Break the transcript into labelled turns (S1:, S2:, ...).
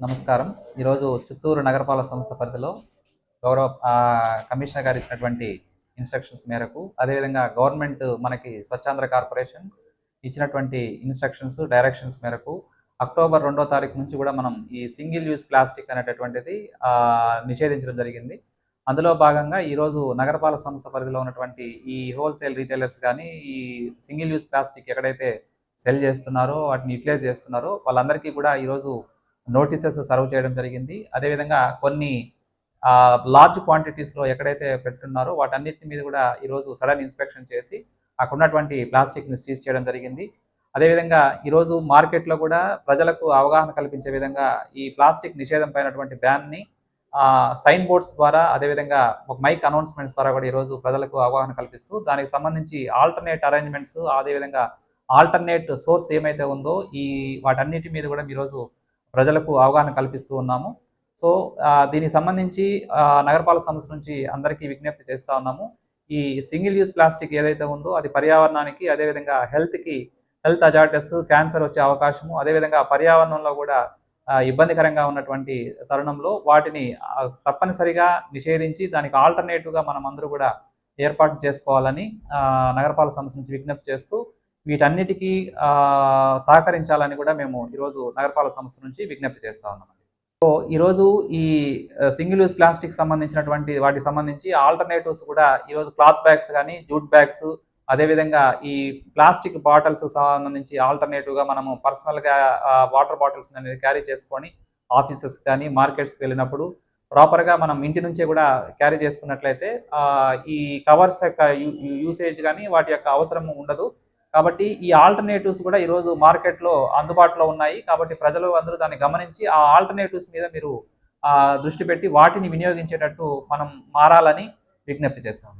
S1: నమస్కారం. ఈరోజు చిత్తూరు నగరపాలక సంస్థ పరిధిలో గౌరవ ఆ, కమిషనర్ గారు ఇచ్చినటువంటి ఇన్స్ట్రక్షన్స్ మేరకు అదేవిధంగా గవర్నమెంట్ మనకి స్వచ్ఛాంధ్ర కార్పొరేషన్ ఇచ్చినటువంటి ఇన్స్ట్రక్షన్స్ డైరెక్షన్స్ మేరకు అక్టోబర్ రెండో తారీఖు నుంచి కూడా మనం ఈ సింగిల్ యూజ్ ప్లాస్టిక్ అనేటటువంటిది ఆ, నిషేధించడం జరిగింది. అందులో భాగంగా ఈరోజు నగరపాలక సంస్థ పరిధిలో ఉన్నటువంటి ఈ హోల్సేల్ రీటైలర్స్ కానీ ఈ సింగిల్ యూజ్ ప్లాస్టిక్ ఎక్కడైతే సెల్ చేస్తున్నారో వాటిని యూటిలైజ్ చేస్తున్నారో వాళ్ళందరికీ కూడా ఈరోజు నోటీసెస్ సర్వ్ చేయడం జరిగింది. అదేవిధంగా కొన్ని లార్జ్ క్వాంటిటీస్లో ఎక్కడైతే పెట్టున్నారో వాటన్నిటి మీద కూడా ఈరోజు సడన్ ఇన్స్పెక్షన్ చేసి అక్కడ ఉన్నటువంటి ప్లాస్టిక్ని సీజ్ చేయడం జరిగింది. అదేవిధంగా ఈరోజు మార్కెట్లో కూడా ప్రజలకు అవగాహన కల్పించే విధంగా ఈ ప్లాస్టిక్ నిషేధం పైనటువంటి బ్యాన్ని సైన్ బోర్డ్స్ ద్వారా అదేవిధంగా ఒక మైక్ అనౌన్స్మెంట్స్ ద్వారా కూడా ఈరోజు ప్రజలకు అవగాహన కల్పిస్తూ దానికి సంబంధించి ఆల్టర్నేట్ అరేంజ్మెంట్స్ అదేవిధంగా ఆల్టర్నేట్ సోర్స్ ఏమైతే ఉందో ఈ వాటన్నిటి మీద కూడా ఈరోజు ప్రజలకు అవగాహన కల్పిస్తూ ఉన్నాము. సో దీనికి సంబంధించి నగరపాలక సంస్థ నుంచి అందరికీ విజ్ఞప్తి చేస్తూ ఉన్నాము. ఈ సింగిల్ యూస్ ప్లాస్టిక్ ఏదైతే ఉందో అది పర్యావరణానికి అదేవిధంగా హెల్త్కి హెల్త్ అజార్టస్ క్యాన్సర్ వచ్చే అవకాశము అదేవిధంగా పర్యావరణంలో కూడా ఇబ్బందికరంగా ఉన్నటువంటి తరుణంలో వాటిని తప్పనిసరిగా నిషేధించి దానికి ఆల్టర్నేటివ్గా మనం అందరూ కూడా ఏర్పాటు చేసుకోవాలని నగరపాలక సంస్థ నుంచి విజ్ఞప్తి చేస్తూ వీటన్నిటికీ ఆ, సహకరించాలని కూడా మేము ఈరోజు నగరపాలక సంస్థ నుంచి విజ్ఞప్తి చేస్తా ఉన్నాం సో ఈరోజు ఈ సింగిల్ యూజ్ ప్లాస్టిక్ సంబంధించినటువంటి వాటికి సంబంధించి ఆల్టర్నేటివ్స్ కూడా ఈరోజు క్లాత్ బ్యాగ్స్ కానీ జూట్ బ్యాగ్స్ అదేవిధంగా ఈ ప్లాస్టిక్ బాటిల్స్ సంబంధించి ఆల్టర్నేటివ్గా మనము పర్సనల్గా వాటర్ బాటిల్స్ అనేది క్యారీ చేసుకొని ఆఫీసెస్ కానీ మార్కెట్స్కి వెళ్ళినప్పుడు ప్రాపర్గా మనం ఇంటి నుంచే కూడా క్యారీ చేసుకున్నట్లయితే ఈ కవర్స్ యొక్క యూసేజ్ కానీ వాటి యొక్క అవసరం ఉండదు. కాబట్టి ఈ ఆల్టర్నేటివ్స్ కూడా ఈరోజు మార్కెట్లో అందుబాటులో ఉన్నాయి. కాబట్టి ప్రజలు అందరూ దాన్ని గమనించి ఆ ఆల్టర్నేటివ్స్ మీద మీరు ఆ, దృష్టి పెట్టి వాటిని వినియోగించేటట్టు మనం మారాలని విజ్ఞప్తి చేస్తాము.